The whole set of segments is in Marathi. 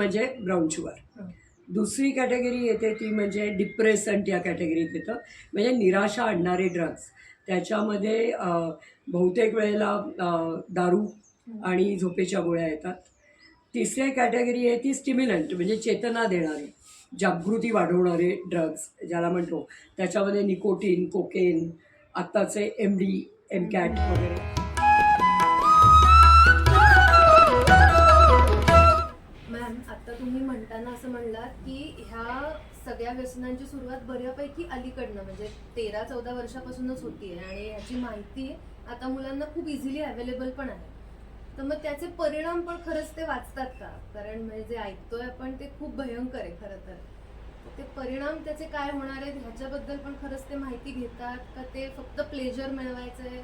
म्हणजे ब्राऊन शुगर दुसरी कॅटेगरी येते ती म्हणजे डिप्रेसंट या कॅटेगरीत येतं. म्हणजे निराशा आणणारे ड्रग्स त्याच्यामध्ये बहुतेक वेळेला दारू आणि झोपेच्या गोळ्या येतात. तिसरी कॅटेगरी आहे ती स्टिम्युलंट म्हणजे चेतना देणारे जागृती वाढवणारे ड्रग्स ज्याला म्हणतो. त्याच्यामध्ये निकोटीन कोकेन आत्ताचे एम डी एम कॅट वगैरे. आता तुम्ही म्हणताना असं म्हणलात की ह्या सगळ्या व्यसनांची सुरुवात बऱ्यापैकी अलीकडनं म्हणजे तेरा चौदा वर्षापासूनच होती आहे आणि ह्याची माहिती आता मुलांना खूप इझिली अवेलेबल पण आहे. तर मग त्याचे परिणाम पण खरंच ते वाचतात का? कारण म्हणजे जे ऐकतोय आपण ते खूप भयंकर आहे खरं तर. ते परिणाम त्याचे काय होणार आहेत ह्याच्याबद्दल पण खरंच ते माहिती घेतात का? ते फक्त प्लेजर मिळवायचं आहे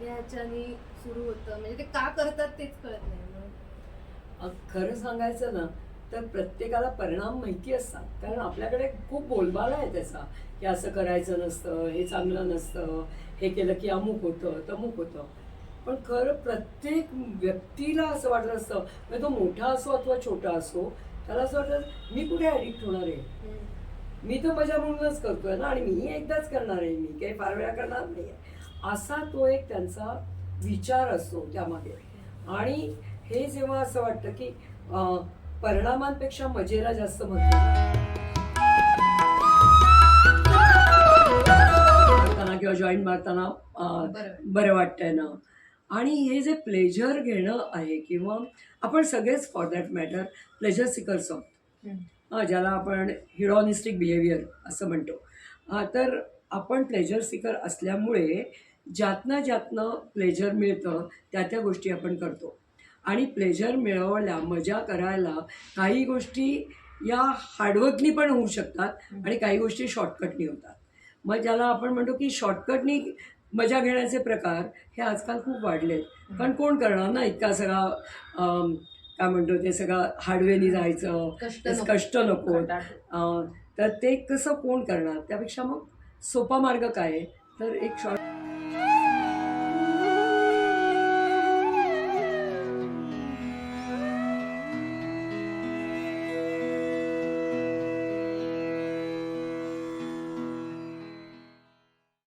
ह्याच्यानी सुरू होतं? म्हणजे ते का करतात तेच कळत नाही. म्हणून खरं सांगायचं ना तर प्रत्येकाला परिणाम माहिती असतात. कारण आपल्याकडे खूप बोलबाला आहे त्याचा की असं करायचं नसतं हे चांगलं नसतं हे केलं की अमुक होतं तमुक होतं. पण खरं प्रत्येक व्यक्तीला असं वाटत असतं म्हणजे तो मोठा असो अथवा छोटा असो त्याला असं वाटतं मी कुठे ॲडिक्ट होणार आहे. मी तर मजा म्हणूनच करतोय ना आणि मी एकदाच करणार आहे मी काही फार वेळा करणार नाही असा तो एक त्यांचा विचार असतो त्यामागे. आणि हे जेव्हा असं वाटतं की परिणामांपेक्षा मजेला जास्त मारताना किंवा जॉईंट मारताना बरं. वाटतंय ना. आणि हे जे प्लेजर घेणं आहे किंवा आपण सगळेच for that matter pleasure seekers आहोत. हां ज्याला आपण हिडॉनिस्टिक बिहेवियर असं म्हणतो. हां तर आपण प्लेजर सिकर असल्यामुळे ज्यातनं ज्यातनं प्लेजर मिळतं त्या त्या गोष्टी आपण करतो. आणि प्लेजर मिळवल्या मजा करायला काही गोष्टी या हार्डवर्कनी पण होऊ शकतात आणि काही गोष्टी शॉर्टकटनी होतात. मग ज्याला आपण म्हणतो की शॉर्टकटनी मजा घेण्याचे प्रकार हे आजकाल खूप वाढले आहेत कारण कोण करणार ना इतका सगळा काय म्हणतो ते सगळं हार्डवेनी जायचं कष्ट नको. तर ते कसं कोण करणार? त्यापेक्षा मग सोपा मार्ग काय तर एक शॉर्ट